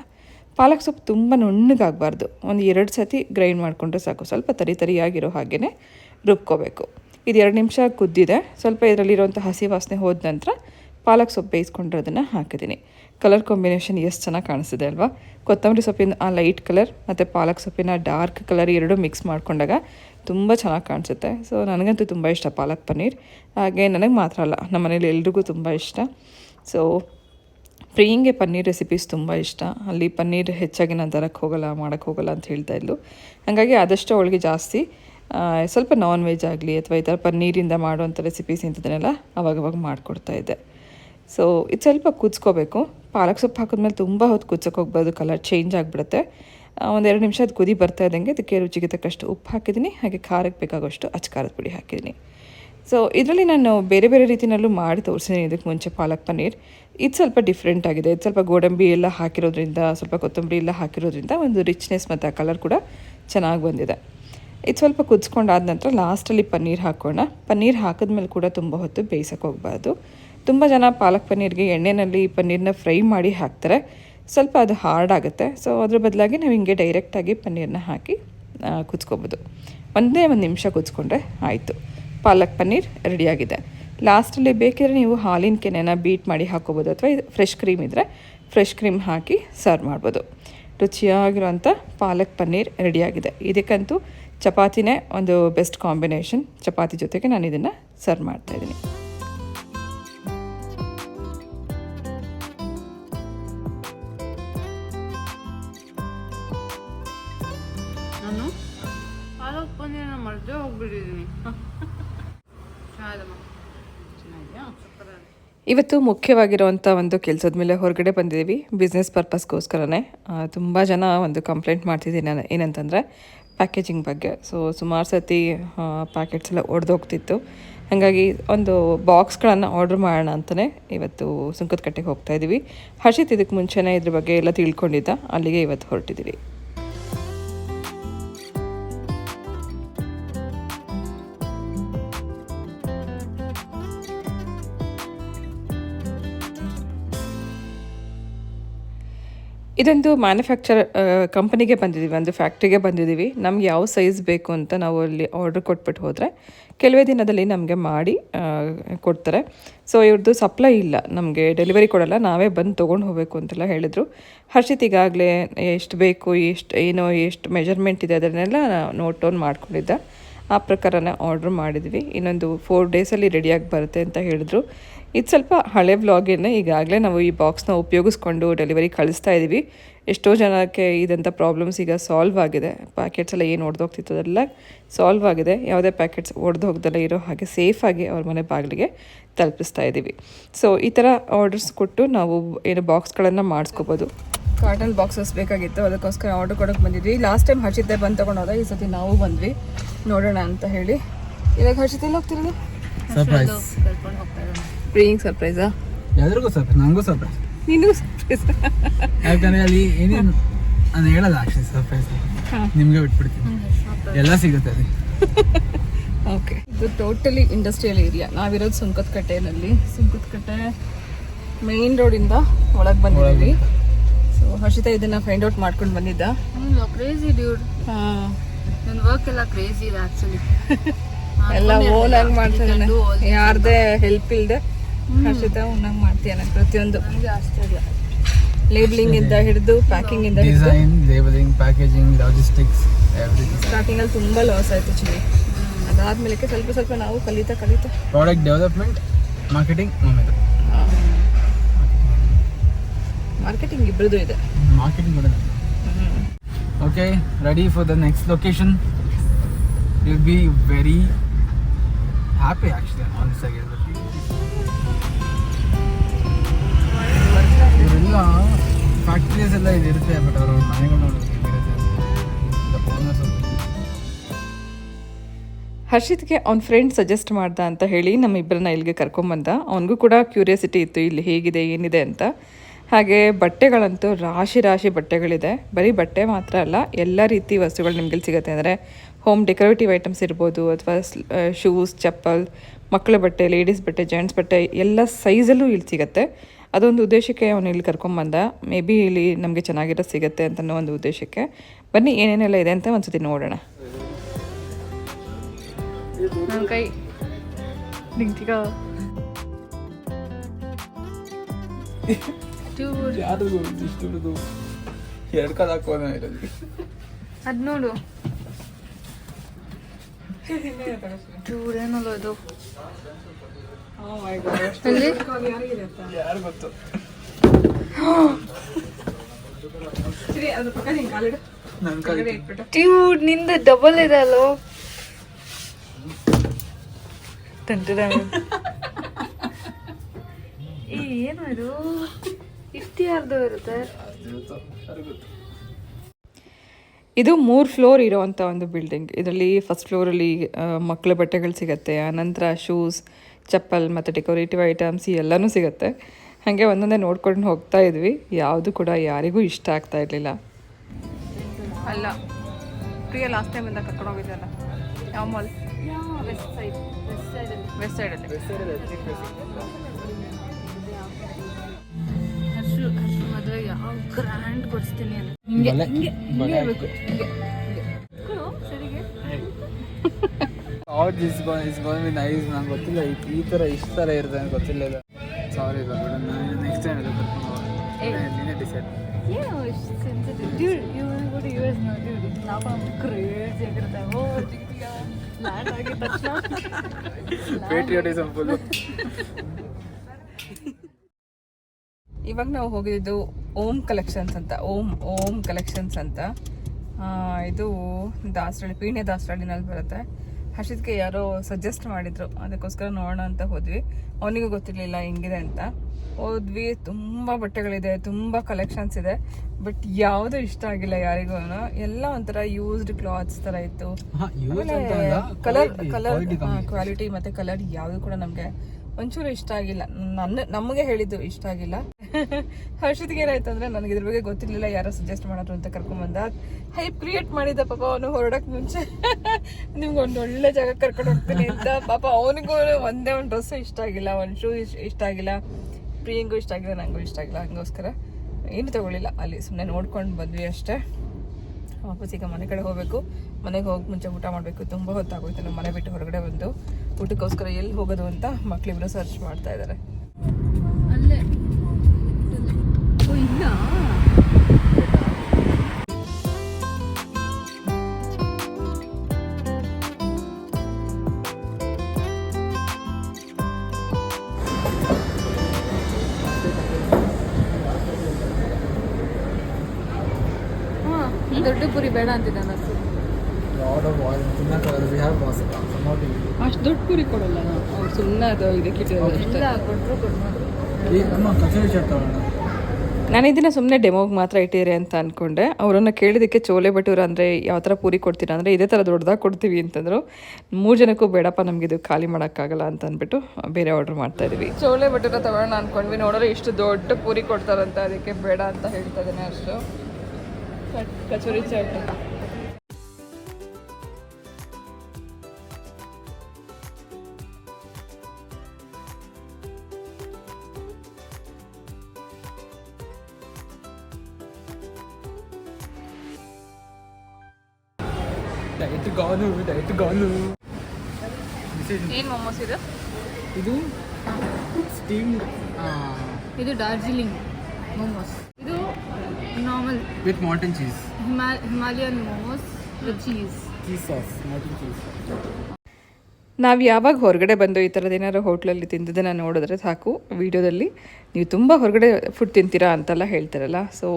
[SPEAKER 3] ಪಾಲಕ್ ಸೊಪ್ಪು ತುಂಬ ನುಣ್ಣಗಾಗಬಾರ್ದು. ಒಂದು ಎರಡು ಸತಿ ಗ್ರೈಂಡ್ ಮಾಡಿಕೊಂಡ್ರೆ ಸಾಕು. ಸ್ವಲ್ಪ ತರಿ ತರಿಯಾಗಿರೋ ಹಾಗೆಯೇ ರುಬ್ಕೋಬೇಕು. ಇದು ಎರಡು ನಿಮಿಷ ಕುದ್ದಿದೆ. ಸ್ವಲ್ಪ ಇದರಲ್ಲಿರುವಂಥ ಹಸಿ ವಾಸನೆ ಹೋದ ನಂತರ ಪಾಲಕ್ ಸೊಪ್ಪು ಬೇಯಿಸ್ಕೊಂಡಿರೋದನ್ನು ಹಾಕಿದ್ದೀನಿ. ಕಲರ್ ಕಾಂಬಿನೇಷನ್ ಎಷ್ಟು ಚೆನ್ನಾಗಿ ಕಾಣಿಸ್ತಿದೆ ಅಲ್ವಾ? ಕೊತ್ತಂಬರಿ ಸೊಪ್ಪಿನ ಆ ಲೈಟ್ ಕಲರ್, ಮತ್ತು ಪಾಲಕ್ ಸೊಪ್ಪಿನ ಡಾರ್ಕ್ ಕಲರ್ ಎರಡೂ ಮಿಕ್ಸ್ ಮಾಡಿಕೊಂಡಾಗ ತುಂಬ ಚೆನ್ನಾಗಿ ಕಾಣಿಸುತ್ತೆ. ಸೊ, ನನಗಂತೂ ತುಂಬ ಇಷ್ಟ ಪಾಲಕ್ ಪನ್ನೀರ್. ಹಾಗೆ ನನಗೆ ಮಾತ್ರ ಅಲ್ಲ, ನಮ್ಮ ಮನೇಲಿ ಎಲ್ರಿಗೂ ತುಂಬ ಇಷ್ಟ. ಸೊ, ಪ್ರಿಯಂಗೆ ಪನ್ನೀರ್ ರೆಸಿಪೀಸ್ ತುಂಬ ಇಷ್ಟ. ಅಲ್ಲಿ ಪನ್ನೀರ್ ಹೆಚ್ಚಾಗಿ ನಾನು ತರಕ್ಕೆ ಹೋಗಲ್ಲ ಮಾಡೋಕ್ಕೆ ಹೋಗಲ್ಲ ಅಂತ ಹೇಳ್ತಾ ಇದ್ಲು. ಹಾಗಾಗಿ ಆದಷ್ಟು ಅವಳಿಗೆ ಜಾಸ್ತಿ ಸ್ವಲ್ಪ ನಾನ್ ವೆಜ್ ಆಗಲಿ ಅಥವಾ ಈ ಥರ ಪನ್ನೀರಿಂದ ಮಾಡುವಂಥ ರೆಸಿಪೀಸ್ ಇಂಥದ್ದನ್ನೆಲ್ಲ ಅವಾಗವಾಗ ಮಾಡಿಕೊಡ್ತಾ ಇದ್ದೆ. ಸೊ ಇದು ಸ್ವಲ್ಪ ಕುದಿಸ್ಕೋಬೇಕು. ಪಾಲಕ್ ಸೊಪ್ಪು ಹಾಕಿದ್ಮೇಲೆ ತುಂಬ ಹೊತ್ತು ಕುದಿಸೋಕೆ ಹೋಗ್ಬಾರ್ದು ಕಲರ್ ಚೇಂಜ್ ಆಗಿಬಿಡುತ್ತೆ. ಒಂದೆರಡು ನಿಮಿಷ ಅದು ಕುದಿ ಬರ್ತಾ ಇದ್ದಂಗೆ ಅದಕ್ಕೆ ರುಚಿಗೆ ತಕ್ಕಷ್ಟು ಉಪ್ಪು ಹಾಕಿದ್ದೀನಿ. ಹಾಗೆ ಖಾರಕ್ಕೆ ಬೇಕಾಗೋಷ್ಟು ಅಚ್ಕಾರದ ಪುಡಿ ಹಾಕಿದ್ದೀನಿ. ಸೊ ಇದರಲ್ಲಿ ನಾನು ಬೇರೆ ಬೇರೆ ರೀತಿಯಲ್ಲೂ ಮಾಡಿ ತೋರಿಸಿದ್ದೀನಿ ಇದಕ್ಕೆ ಮುಂಚೆ ಪಾಲಕ್ ಪನ್ನೀರ್. ಇದು ಸ್ವಲ್ಪ ಡಿಫ್ರೆಂಟ್ ಆಗಿದೆ. ಇದು ಸ್ವಲ್ಪ ಗೋಡಂಬಿ ಎಲ್ಲ ಹಾಕಿರೋದ್ರಿಂದ, ಸ್ವಲ್ಪ ಕೊತ್ತಂಬರಿ ಎಲ್ಲ ಹಾಕಿರೋದ್ರಿಂದ ಒಂದು ರಿಚ್ನೆಸ್ ಮತ್ತು ಆ ಕಲರ್ ಕೂಡ ಚೆನ್ನಾಗಿ ಬಂದಿದೆ. ಇದು ಸ್ವಲ್ಪ ಕುದಿಸ್ಕೊಂಡಾದ ನಂತರ ಲಾಸ್ಟಲ್ಲಿ ಪನ್ನೀರ್ ಹಾಕೋಣ. ಪನ್ನೀರ್ ಹಾಕಿದ್ಮೇಲೆ ಕೂಡ ತುಂಬ ಹೊತ್ತು ಬೇಯಿಸೋಕೆ ಹೋಗಬಾರ್ದು. ತುಂಬ ಜನ ಪಾಲಕ್ ಪನ್ನೀರ್ಗೆ ಎಣ್ಣೆಯಲ್ಲಿ ಪನ್ನೀರ್ನ ಫ್ರೈ ಮಾಡಿ ಹಾಕ್ತಾರೆ. ಸ್ವಲ್ಪ ಅದು ಹಾರ್ಡ್ ಆಗುತ್ತೆ ಸೊ, ಅದ್ರ ಬದಲಾಗಿ ನಾವು ಹಿಂಗೆ ಡೈರೆಕ್ಟಾಗಿ ಪನ್ನೀರ್ನ ಹಾಕಿ ಕುದ್ಕೋಬೋದು ಒಂದೇ ಒಂದು ನಿಮಿಷ ಕುದ್ಸ್ಕೊಂಡ್ರೆ ಆಯಿತು. ಪಾಲಕ್ ಪನ್ನೀರ್ ರೆಡಿಯಾಗಿದೆ. ಲಾಸ್ಟಲ್ಲಿ ಬೇಕಿದ್ರೆ ನೀವು ಹಾಲಿನ ಕೆನೆನ ಬೀಟ್ ಮಾಡಿ ಹಾಕೋಬೋದು ಅಥವಾ ಇದು ಫ್ರೆಶ್ ಕ್ರೀಮ್ ಇದ್ದರೆ ಫ್ರೆಶ್ ಕ್ರೀಮ್ ಹಾಕಿ ಸರ್ವ್ ಮಾಡ್ಬೋದು. ರುಚಿಯಾಗಿರುವಂಥ ಪಾಲಕ್ ಪನ್ನೀರ್ ರೆಡಿಯಾಗಿದೆ. ಇದಕ್ಕಂತೂ ಚಪಾತಿನೇ ಒಂದು ಬೆಸ್ಟ್ ಕಾಂಬಿನೇಷನ್. ಚಪಾತಿ ಜೊತೆಗೆ ನಾನು ಇದನ್ನು ಸರ್ವ್ ಮಾಡ್ತಾಯಿದ್ದೀನಿ ಇವತ್ತು ಮುಖ್ಯವಾಗಿರುವಂಥ ಒಂದು ಕೆಲಸದ ಮೇಲೆ ಹೊರಗಡೆ ಬಂದಿದ್ದೀವಿ. ಬಿಸ್ನೆಸ್ ಪರ್ಪಸ್ಗೋಸ್ಕರನೇ ತುಂಬ ಜನ ಒಂದು ಕಂಪ್ಲೇಂಟ್ ಮಾಡ್ತಿದ್ದೀನಿ ನಾನು. ಏನಂತಂದರೆ ಪ್ಯಾಕೇಜಿಂಗ್ ಬಗ್ಗೆ. ಸೊ ಸುಮಾರು ಸತಿ ಪ್ಯಾಕೆಟ್ಸ್ ಎಲ್ಲ ಒಡೆದೋಗ್ತಿತ್ತು. ಹಾಗಾಗಿ ಒಂದು ಬಾಕ್ಸ್ಗಳನ್ನು ಆರ್ಡ್ರ್ ಮಾಡೋಣ ಅಂತಲೇ ಇವತ್ತು ಸುಂಕದಕಟ್ಟೆಗೆ ಹೋಗ್ತಾ ಇದ್ದೀವಿ ಹರ್ಷಿತ್, ಇದಕ್ಕೆ ಮುಂಚೆನೇ ಇದ್ರ ಬಗ್ಗೆ ಎಲ್ಲ ತಿಳ್ಕೊಂಡಿದ್ದ. ಅಲ್ಲಿಗೆ ಇವತ್ತು ಹೊರಟಿದ್ದೀವಿ. ಇದೊಂದು ಮ್ಯಾನುಫ್ಯಾಕ್ಚರ್ ಕಂಪನಿಗೆ ಬಂದಿದ್ದೀವಿ ಒಂದು ಫ್ಯಾಕ್ಟ್ರಿಗೆ ಬಂದಿದ್ದೀವಿ ನಮ್ಗೆ ಯಾವ ಸೈಜ್ ಬೇಕು ಅಂತ ನಾವು ಅಲ್ಲಿ ಆರ್ಡ್ರ್ ಕೊಟ್ಬಿಟ್ಟು ಹೋದರೆ ಕೆಲವೇ ದಿನದಲ್ಲಿ ನಮಗೆ ಮಾಡಿ ಕೊಡ್ತಾರೆ. ಸೊ ಇವ್ರದ್ದು ಸಪ್ಲೈ ಇಲ್ಲ. ನಮಗೆ ಡೆಲಿವರಿ ಕೊಡಲ್ಲ. ನಾವೇ ಬಂದು ತೊಗೊಂಡು ಹೋಗಬೇಕು ಅಂತೆಲ್ಲ ಹೇಳಿದರು. ಹರ್ಷಿತ್ ಈಗಾಗಲೇ ಎಷ್ಟು ಬೇಕು, ಎಷ್ಟು, ಏನೋ, ಎಷ್ಟು ಮೆಜರ್ಮೆಂಟ್ ಇದೆ ಅದನ್ನೆಲ್ಲ ನೋಟ್ ಡೌನ್ ಮಾಡ್ಕೊಂಡಿದ್ದ. ಆ ಪ್ರಕಾರನೇ ಆರ್ಡ್ರ್ ಮಾಡಿದ್ವಿ. ಇನ್ನೊಂದು ಫೋರ್ ಡೇಸಲ್ಲಿ ರೆಡಿಯಾಗಿ ಬರುತ್ತೆ ಅಂತ ಹೇಳಿದ್ರು. ಇದು ಸ್ವಲ್ಪ ಹಳೆ ವ್ಲಾಗೇನೆ. ಈಗಾಗಲೇ ನಾವು ಈ ಬಾಕ್ಸ್ನ ಉಪಯೋಗಿಸ್ಕೊಂಡು ಡೆಲಿವರಿ ಕಳಿಸ್ತಾ ಇದ್ದೀವಿ ಎಷ್ಟೋ ಜನಕ್ಕೆ ಇದಂಥ ಪ್ರಾಬ್ಲಮ್ಸ್ ಈಗ ಸಾಲ್ವ್ ಆಗಿದೆ. ಪ್ಯಾಕೆಟ್ಸ್ ಎಲ್ಲ ಏನು ಒಡೆದೋಗ್ತಿತ್ತು ಅದೆಲ್ಲ ಸಾಲ್ವ್ ಆಗಿದೆ. ಯಾವುದೇ ಪ್ಯಾಕೆಟ್ಸ್ ಒಡೆದು ಹೋಗ್ದಲ್ಲ ಇರೋ ಹಾಗೆ ಸೇಫಾಗಿ ಅವ್ರ ಮನೆ ಬಾಗಿಲಿಗೆ ತಲುಪಿಸ್ತಾ ಇದ್ದೀವಿ ಸೊ ಈ ಥರ ಆರ್ಡರ್ಸ್ ಕೊಟ್ಟು ನಾವು ಏನು ಬಾಕ್ಸ್ಗಳನ್ನು ಮಾಡಿಸ್ಕೋಬೋದು. ಕಾಟನ್ ಬಾಕ್ಸಸ್ ಬೇಕಾಗಿತ್ತು. ಅದಕ್ಕೋಸ್ಕರ ಆರ್ಡರ್ ಕೊಡೋಕೆ ಬಂದಿದ್ವಿ. ಲಾಸ್ಟ್ ಟೈಮ್ ಹರ್ಷಿದ್ದೆ ಬಂದು ತೊಗೊಂಡೋದ. ಈ ಸತಿ ನಾವು ಬಂದ್ವಿ. ನೋಡೋಣ ಅಂತ ಹೇಳಿ. ಇವಾಗ ಹರ್ಷಿತ್ ಎಲ್ಲಿ ಹೋಗ್ತಿರೋದು?
[SPEAKER 4] ಸರ್ಪ್ರೈಸ್
[SPEAKER 2] ಕರ್ಕೊಂಡು ಹೋಗ್ತಾ
[SPEAKER 3] ಪ್ರೀಯಿಂಗ್ ಸರ್ಪ್ರೈಸಾ
[SPEAKER 4] ಎಲ್ಲರಿಗೂ ಸರ್ಪ್ರೈಸ್ ನನಗೂ ಸರ್ಪ್ರೈಸ್
[SPEAKER 3] ನೀನು ಸರ್ಪ್ರೈಸ್
[SPEAKER 4] ಯಾಕಂದ್ರೆ ಅಲ್ಲಿ ಏನೇನು ನಾನು ಹೇಳಲ್ಲ ಆಕ್ಚುಲಿ ಸರ್ಪ್ರೈಸ್ ನಿಮಗೆ ಬಿಟ್ಬಿಡ್ತೀನಿ. ಎಲ್ಲ ಸಿಗುತ್ತೆ ಅಲ್ಲಿ.
[SPEAKER 3] ಓಕೆ ಇದು ಟೋಟಲಿ ಇಂಡಸ್ಟ್ರಿಯಲ್ ಏರಿಯಾ ನಾವಿರೋದು ಸುಂಕದಕಟ್ಟೆನಲ್ಲಿ ಸುಂಕದಕಟ್ಟೆ ಮೇನ್ ರೋಡಿಂದ ಒಳಗೆ ಬಂದಿದ್ದೀವಿ. ಸೊ ಹರ್ಷಿತಾ ಇದನ್ನ ಫೈಂಡ್ ಔಟ್ ಮಾಡ್ಕೊಂಡು ಬಂದಿದ್ದ.
[SPEAKER 2] ಹ್ಞೂ ಕ್ರೇಜಿ ಡ್ಯೂಡ್ ನನ್ನ ವರ್ಕ್ ಎಲ್ಲ ಕ್ರೇಜಿ ಇದೆ ಆ್ಯಕ್ಚುಲಿ
[SPEAKER 3] ಎಲ್ಲ ಓನ್ ಆಗಿ ಮಾಡ್ತಾನೆ ಯಾರ್ದೇ ಹೆಲ್ಪ್ ಇಲ್ಲದೆ ಹರ್ಷಿತಾ ನನಗೆ ಮಾಡ್ತೀಯಾನೆ ಪ್ರತಿಯೊಂದು ಲೇಬ್ಲಿಂಗ್ ಇಂದ ಹಿಡಿದು ಪ್ಯಾಕಿಂಗ್ ಇಂದ ಹಿಡಿದು?
[SPEAKER 4] Design labeling packaging logistics everything
[SPEAKER 3] starting ಅಲ್ಲಿ ತುಂಬಾ ಲಾಸ್ ಆಯ್ತು ಅದಾದ ಅದಾದ್ಮೇಲೆ ಸ್ವಲ್ಪ ಸ್ವಲ್ಪ ನಾವು ಕಲಿತಾ ಕಲಿತಾ.
[SPEAKER 4] ಪ್ರಾಡಕ್ಟ್ ಡೆವಲಪ್ಮೆಂಟ್ ಮಾರ್ಕೆಟಿಂಗ್
[SPEAKER 3] ಮಾರ್ಕೆಟಿಂಗ್ ಇಬ್ಬರದು ಇದೆ.
[SPEAKER 4] ಮಾರ್ಕೆಟಿಂಗ್ ಕೂಡ okay ready for the next location will be very happy actually, ಆಗಿ ಹೇಳ್ಬೇಕು ಇವರೆಲ್ಲ ಫ್ಯಾಕ್ಟ್ರೀಸ್ ಎಲ್ಲ ಬಟ್
[SPEAKER 3] ಹರ್ಷಿತ್ಗೆ ಅವ್ನ ಫ್ರೆಂಡ್ ಸಜೆಸ್ಟ್ ಮಾಡ್ದ ಅಂತ ಹೇಳಿ ನಮ್ಮಿಬ್ಬರನ್ನ ಇಲ್ಲಿಗೆ ಕರ್ಕೊಂಬಂದ ಅವನಿಗೂ ಕೂಡ ಕ್ಯೂರಿಯಾಸಿಟಿ ಇತ್ತು ಇಲ್ಲಿ ಹೇಗಿದೆ ಏನಿದೆ ಅಂತ. ಹಾಗೆ ಬಟ್ಟೆಗಳಂತೂ ರಾಶಿ ರಾಶಿ ಬಟ್ಟೆಗಳಿದೆ. ಬರೀ ಬಟ್ಟೆ ಮಾತ್ರ ಅಲ್ಲ ಎಲ್ಲ ರೀತಿ ವಸ್ತುಗಳು ನಿಮ್ಗೆ ಸಿಗುತ್ತೆ. ಅಂದರೆ ಹೋಮ್ ಡೆಕೋರೇಟಿವ್ ಐಟಮ್ಸ್ ಇರ್ಬೋದು ಅಥವಾ ಶೂಸ್ ಚಪ್ಪಲ್ ಮಕ್ಕಳ ಬಟ್ಟೆ ಲೇಡೀಸ್ ಬಟ್ಟೆ ಜೆಂಟ್ಸ್ ಬಟ್ಟೆ ಎಲ್ಲ ಸೈಜಲ್ಲೂ ಇಲ್ಲಿ ಸಿಗುತ್ತೆ. ಅದೊಂದು ಉದ್ದೇಶಕ್ಕೆ ಅವನು ಇಲ್ಲಿ ಕರ್ಕೊಂಬಂದ. ಮೇ ಬಿ ಇಲ್ಲಿ ನಮಗೆ ಚೆನ್ನಾಗಿರೋ ಸಿಗುತ್ತೆ ಅಂತನೋ ಒಂದು ಉದ್ದೇಶಕ್ಕೆ. ಬನ್ನಿ ಏನೇನೆಲ್ಲ ಇದೆ ಅಂತ ಒಂದ್ಸತಿ ನೋಡೋಣ.
[SPEAKER 2] ಕೈ. ಅದ್ ನೋಡು ಚೂರ್ ಏನಲ್ಲ ಅದು ಅಲ್ಲಿ
[SPEAKER 4] ಯಾರು ಗೊತ್ತು
[SPEAKER 1] ಸರಿ ಅದ್ರ ಪಕ್ಕ ನಿಂಗೆ ಕಾಲಿಡು
[SPEAKER 4] ನನ್ನ ಕಾಲಿ
[SPEAKER 1] ಇಟ್ಬಿಟ್ಟು.
[SPEAKER 2] ಟ್ಯೂಡ್ನಿಂದ ಡಬಲ್ ಇದೆ ಅಲ್ಲೋ ಏ ಏನು ಇದು? ಇಷ್ಟು ಯಾರ್ದು ಇರುತ್ತೆ?
[SPEAKER 3] ಇದು ಮೂರು ಫ್ಲೋರ್ ಇರೋವಂಥ ಒಂದು ಬಿಲ್ಡಿಂಗ್ ಇದರಲ್ಲಿ ಫಸ್ಟ್ ಫ್ಲೋರಲ್ಲಿ ಮಕ್ಕಳ ಬಟ್ಟೆಗಳು ಸಿಗುತ್ತೆ ಆನಂತರ ಶೂಸ್ ಚಪ್ಪಲ್ ಮತ್ತು ಡೆಕೋರೇಟಿವ್ ಐಟಮ್ಸ್ ಎಲ್ಲನೂ ಸಿಗುತ್ತೆ. ಹಾಗೆ ಒಂದೊಂದೇ ನೋಡ್ಕೊಂಡು ಹೋಗ್ತಾ ಇದ್ವಿ. ಯಾವುದು ಕೂಡ ಯಾರಿಗೂ ಇಷ್ಟ ಆಗ್ತಾ ಇರಲಿಲ್ಲ.
[SPEAKER 1] ಅಲ್ಲ ಪ್ರಿಯ ಲಾಸ್ಟ್ ಟೈಮ್ ಇಂದ ಕರ್ಕೊಂಡು ಹೋಗಿದ್ದಲ್ಲ ಯಾವ ಮಾಲ್
[SPEAKER 2] ವೆಸ್ಟ್ ಸೈಡ್ ವೆಸ್ಟ್ ಸೈಡಲ್ಲಿ ಯಾವ ಗ್ರ್ಯಾಂಡ್ ಕೊಡಿಸ್ತೀನಿ ಅಂತ.
[SPEAKER 4] Is gone is gone be nice ನಂಗೆ ಗೊತ್ತಿಲ್ಲ ಈ- ಈ ಥರ ಇಷ್ಟು ಥರ ಇರುತ್ತೆ ಅಂತ ಗೊತ್ತಿಲ್ಲ ಇದು ಸಾರಿ ಬಿಡ ನಾನು ನೆಕ್ಸ್ಟ್ ಟೈಮ್ ಇದು ಕರ್ಕೊಂಡು ಹೋಗೋಣ. ನೀನೇ ಡಿಸೈಡ್
[SPEAKER 2] ಏನು ಇಷ್ಟು ಸೆನ್ಸಿಟಿವ್ ಡ್ಯೂಡ್ ಕೂಡ ನೋ ಡ್ಯೂಡ್ ನಾವು ಕ್ರೇಜಿ ಆಗಿರುತ್ತೆ ಓ ಜಿಗಿಯ ಲ್ಯಾಂಡ್ ಆಗಿದ ತಕ್ಷಣ.
[SPEAKER 4] ಪೇಟ್ರಿಯಾಟಿಸಮ್ ಫುಲ್ಲು
[SPEAKER 1] ಇವಾಗ ನಾವು ಹೋಗಿದ್ದು ಓಮ್ ಕಲೆಕ್ಷನ್ಸ್ ಅಂತ ಓಮ್ ಓಮ್ ಕಲೆಕ್ಷನ್ಸ್ ಅಂತ. ಇದು ದಾಸರಳ್ಳಿ ಪೀಣ್ಯ ದಾಸರಳ್ಳಿನಲ್ಲಿ ಬರುತ್ತೆ. ಹರ್ಷಿದ್ಗೆ ಯಾರೋ ಸಜೆಸ್ಟ್ ಮಾಡಿದ್ರು ಅದಕ್ಕೋಸ್ಕರ ನೋಡೋಣ ಅಂತ ಹೋದ್ವಿ. ಅವನಿಗೂ ಗೊತ್ತಿರಲಿಲ್ಲ ಹೆಂಗಿದೆ ಅಂತ. ಹೋದ್ವಿ ತುಂಬ ಬಟ್ಟೆಗಳಿದೆ ತುಂಬ ಕಲೆಕ್ಷನ್ಸ್ ಇದೆ. ಬಟ್ ಯಾವುದು ಇಷ್ಟ ಆಗಿಲ್ಲ ಯಾರಿಗೂ. ಎಲ್ಲ ಒಂಥರ ಯೂಸ್ಡ್ ಕ್ಲಾತ್ಸ್ ಥರ ಇತ್ತು. ಕಲರ್ ಕಲರ್ ಕ್ವಾಲಿಟಿ ಮತ್ತೆ ಕಲರ್ ಯಾವುದು ಕೂಡ ನಮಗೆ ಒಂಚೂರು ಇಷ್ಟ ಆಗಿಲ್ಲ. ನನ್ನ, ನಮಗೆ ಹೇಳಿದ್ದು ಇಷ್ಟ ಆಗಿಲ್ಲ. ಹರ್ಷಿತ್ಗೆ ಏನಾಯ್ತು ಅಂದ್ರೆ ನನಗೆ ಇದ್ರ ಬಗ್ಗೆ ಗೊತ್ತಿರ್ಲಿಲ್ಲ, ಯಾರೋ ಸಜೆಸ್ಟ್ ಮಾಡೋರು ಅಂತ ಕರ್ಕೊಂಡ್ ಬಂದ ಹೈಪ್ ಕ್ರಿಯೇಟ್ ಮಾಡಿದ ಪಾಪ ಅವನು ಹೊರಡಕ್ ಮುಂಚೆ. ನಿಮ್ಗೆ ಒಂದು ಒಳ್ಳೆ ಜಾಗ ಕರ್ಕೊಂಡು ಹೋಗ್ತೀನಿ ಅಂತ. ಪಾಪ ಅವನಿಗೂ ಒಂದೇ ಒಂದು ಡ್ರೆಸ್ ಇಷ್ಟ ಆಗಿಲ್ಲ, ಒಂದು ಶೂ ಇಷ್ಟ ಆಗಿಲ್ಲ. ಪ್ರಿಯಂಗೂ ಇಷ್ಟ ಆಗಿಲ್ಲ, ನಂಗೂ ಇಷ್ಟ ಆಗಿಲ್ಲ. ಹಂಗೋಸ್ಕರ ಏನು ತಗೊಳ್ಳಿಲ್ಲ. ಅಲ್ಲಿ ಸುಮ್ಮನೆ ನೋಡ್ಕೊಂಡು ಬಂದ್ವಿ ಅಷ್ಟೇ. ವಾಪಸ್ ಈಗ ಮನೆ ಕಡೆ ಹೋಗಬೇಕು. ಮನೆಗೆ ಹೋಗಿ ಮುಂಚೆ ಊಟ ಮಾಡಬೇಕು. ತುಂಬ ಹೊತ್ತಾಗೋಯ್ತು. ನಮ್ಮ ಮನೆ ಬಿಟ್ಟು ಹೊರಗಡೆ ಬಂದು. ಊಟಕ್ಕೋಸ್ಕರ ಎಲ್ಲಿ ಹೋಗೋದು ಅಂತ ಮಕ್ಳಿಬ್ರು ಸರ್ಚ್ ಮಾಡ್ತಾ ಇದ್ದಾರೆ
[SPEAKER 2] ಅಲ್ಲೇ. ಇಲ್ಲ? ದೊಡ್ಡ ಪುರಿ ಬೇಡ ಅಂತಿದ್ದ
[SPEAKER 1] ಅಷ್ಟು ದೊಡ್ಡ ಪೂರಿ ಕೊಡಲ್ಲ ನಾವು. ಅವ್ರು ಸುಮ್ಮನೆ ಅದು ಇದಕ್ಕೆ
[SPEAKER 3] ನಾನು ಇದನ್ನ ಸುಮ್ಮನೆ ಡೆಮೋಗೆ ಮಾತ್ರ ಇಟ್ಟಿರಿ ಅಂತ ಅಂದ್ಕೊಂಡೆ ಅವರನ್ನು ಕೇಳಿದ್ದಕ್ಕೆ ಚೋಲೆ ಭಟೂರ ಅಂದರೆ ಯಾವ ಥರ ಪೂರಿ ಕೊಡ್ತೀರಾ ಅಂದರೆ ಇದೇ ಥರ ದೊಡ್ಡದಾಗಿ ಕೊಡ್ತೀವಿ ಅಂತಂದರು. ಮೂರು ಜನಕ್ಕೂ ಬೇಡಪ್ಪ ನಮ್ಗೆ ಇದು ಖಾಲಿ ಮಾಡೋಕ್ಕಾಗಲ್ಲ ಅಂತ ಅಂದ್ಬಿಟ್ಟು ಬೇರೆ ಆರ್ಡ್ರ್ ಮಾಡ್ತಾ ಇದೀವಿ
[SPEAKER 1] ಚೋಲೆ ಭಟೂರ ತಗೊಳ್ಳೋಣ ಅನ್ಕೊಂಡ್ವಿ. ನೋಡಿದ್ರೆ ಇಷ್ಟು ದೊಡ್ಡ ಪೂರಿ ಕೊಡ್ತಾರಂತ ಅದಕ್ಕೆ ಬೇಡ ಅಂತ ಹೇಳ್ತಾ ಇದ್ದೇನೆ ಅಷ್ಟು. ಕಟ್- ಕಚೋರಿ ಚಾಟ್
[SPEAKER 4] ಗಾನು ಡೈಟ್ ಗಾನು.
[SPEAKER 1] ಏನು ಮೊಮೋಸ್ ಇದು?
[SPEAKER 4] ಇದು ಸ್ಟೀಮ್
[SPEAKER 2] ಇದು ಡಾರ್ಜಿಲಿಂಗ್ ಮೋಮೋಸ್ ಇದು normal
[SPEAKER 4] with mountain cheese
[SPEAKER 2] Hima Himalayan momos with cheese
[SPEAKER 4] cheese sauce mountain cheese
[SPEAKER 3] ನಾವು ಯಾವಾಗ ಹೊರಗಡೆ ಬಂದು ಈ ಥರದ್ದು ಏನಾದ್ರು ಹೋಟ್ಲಲ್ಲಿ ತಿಂದಿದ್ದನ್ನು ನೋಡಿದ್ರೆ ಸಾಕು. ವಿಡಿಯೋದಲ್ಲಿ ನೀವು ತುಂಬ ಹೊರಗಡೆ ಫುಡ್ ತಿಂತೀರಾ ಅಂತೆಲ್ಲ ಹೇಳ್ತಾರಲ್ಲ. ಸೊ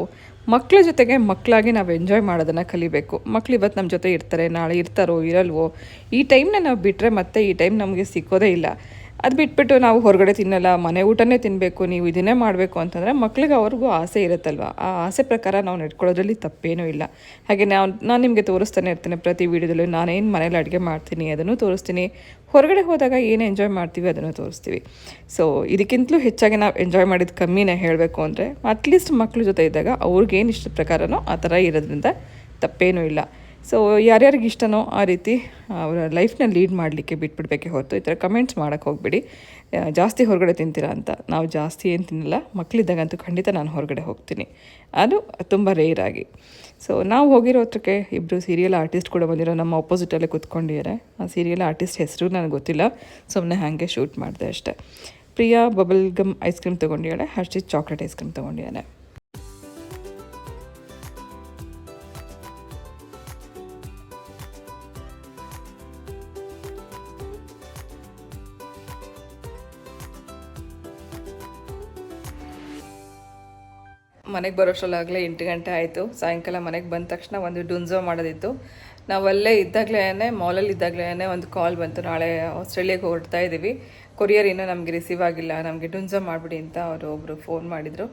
[SPEAKER 3] ಮಕ್ಕಳ ಜೊತೆಗೆ ಮಕ್ಕಳಾಗಿ ನಾವು ಎಂಜಾಯ್ ಮಾಡೋದನ್ನು ಕಲಿಬೇಕು. ಮಕ್ಳು ಇವತ್ತು ನಮ್ಮ ಜೊತೆ ಇರ್ತಾರೆ, ನಾಳೆ ಇರ್ತಾರೋ, ಇರಲ್ವೋ, ಈ ಟೈಮ್ನ ನಾವು ಬಿಟ್ಟರೆ ಮತ್ತೆ ಈ ಟೈಮ್ ನಮಗೆ ಸಿಕ್ಕೋದೇ ಇಲ್ಲ. ಅದು ಬಿಟ್ಬಿಟ್ಟು ನಾವು ಹೊರಗಡೆ ತಿನ್ನಲ್ಲ, ಮನೆ ಊಟನೇ ತಿನ್ನಬೇಕು ನೀವು ಇದನ್ನೇ ಮಾಡಬೇಕು ಅಂತಂದರೆ ಮಕ್ಳಿಗೆ ಅವ್ರಿಗೂ ಆಸೆ ಇರುತ್ತಲ್ವ? ಆ ಆಸೆ ಪ್ರಕಾರ ನಾವು ನಡ್ಕೊಳ್ಳೋದ್ರಲ್ಲಿ ತಪ್ಪೇನೂ ಇಲ್ಲ. ಹಾಗೆ ನಾವು, ನಾನು ನಿಮಗೆ ತೋರಿಸ್ತಾನೆ ಇರ್ತೇನೆ ಪ್ರತಿ ವೀಡಿಯೋದಲ್ಲೂ ನಾನೇನು ಮನೇಲಿ ಅಡುಗೆ ಮಾಡ್ತೀನಿ ಅದನ್ನು ತೋರಿಸ್ತೀನಿ. ಹೊರಗಡೆ ಹೋದಾಗ ಏನು ಎಂಜಾಯ್ ಮಾಡ್ತೀವಿ ಅದನ್ನು ತೋರಿಸ್ತೀವಿ. ಸೊ ಇದಕ್ಕಿಂತಲೂ ಹೆಚ್ಚಾಗಿ ನಾವು ಎಂಜಾಯ್ ಮಾಡಿದ ಕಮ್ಮಿನೇ ಹೇಳಬೇಕು ಅಂದರೆ ಅಟ್ಲೀಸ್ಟ್ ಮಕ್ಕಳ ಜೊತೆ ಇದ್ದಾಗ ಅವ್ರಿಗೇನು ಇಷ್ಟ ಪ್ರಕಾರನೋ ಆ ಥರ ಇರೋದ್ರಿಂದ ತಪ್ಪೇನೂ ಇಲ್ಲ. ಸೊ ಯಾರ್ಯಾರಿಗೆ ಇಷ್ಟನೋ ಆ ರೀತಿ ಅವರ ಲೈಫ್ನ ಲೀಡ್ ಮಾಡಲಿಕ್ಕೆ ಬಿಟ್ಬಿಡ್ಬೇಕೆ ಹೊರತು ಈ ಥರ ಕಮೆಂಟ್ಸ್ ಮಾಡೋಕ್ಕೆ ಹೋಗಬೇಡಿ. ಜಾಸ್ತಿ ಹೊರಗಡೆ ತಿಂತೀರಾ ಅಂತ? ನಾವು ಜಾಸ್ತಿ ಏನು ತಿನ್ನಲ್ಲ ಮಕ್ಕಳಿದ್ದಾಗಂತೂ ಖಂಡಿತ ನಾನು ಹೊರಗಡೆ ಹೋಗ್ತೀನಿ. ಅದು ತುಂಬ ರೇರ್ ಆಗಿ. ಸೊ ನಾವು ಹೋಗಿರೋ ಹತ್ರಕ್ಕೆ ಇಬ್ಬರು ಸೀರಿಯಲ್ ಆರ್ಟಿಸ್ಟ್ ಕೂಡ ಬಂದಿರೋ ನಮ್ಮ ಅಪೋಸಿಟಲ್ಲೇ ಕೂತ್ಕೊಂಡಿದ್ದಾರೆ. ಆ ಸೀರಿಯಲ್ ಆರ್ಟಿಸ್ಟ್ ಹೆಸರು ನನಗೆ ಗೊತ್ತಿಲ್ಲ. ಸುಮ್ಮನೆ ಹಾಗೆ ಶೂಟ್ ಮಾಡಿದೆ ಅಷ್ಟೇ. Priya bubble gum ice cream ತೊಗೊಂಡಿದ್ದಾಳೆ, Harshit chocolate ice cream ತೊಗೊಂಡಿದ್ದಾನೆ. ಮನೆಗೆ ಬರೋಷ್ಟರಲ್ಲಾಗಲೇ ಎಂಟು ಗಂಟೆ ಆಯಿತು. ಸಾಯಂಕಾಲ ಮನೆಗೆ ಬಂದ ತಕ್ಷಣ ಒಂದು ಡುನ್ಝೋ ಮಾಡೋದಿತ್ತು. ನಾವಲ್ಲೇ ಇದ್ದಾಗಲೇ ಮಾಲಲ್ಲಿ ಇದ್ದಾಗಲೇ ಒಂದು ಕಾಲ್ ಬಂತು. ನಾಳೆ ಆಸ್ಟ್ರೇಲಿಯಾಗೆ ಹೊರಡ್ತಾ ಇದ್ದೀವಿ ಕೊರಿಯರ್ ಇನ್ನೂ ನಮಗೆ ರಿಸೀವ್ ಆಗಿಲ್ಲ. ನಮಗೆ ಡುನ್ಝೋ ಮಾಡಿಬಿಡಿ ಅಂತ ಅವರು ಒಬ್ಬರು ಫೋನ್ ಮಾಡಿದರು.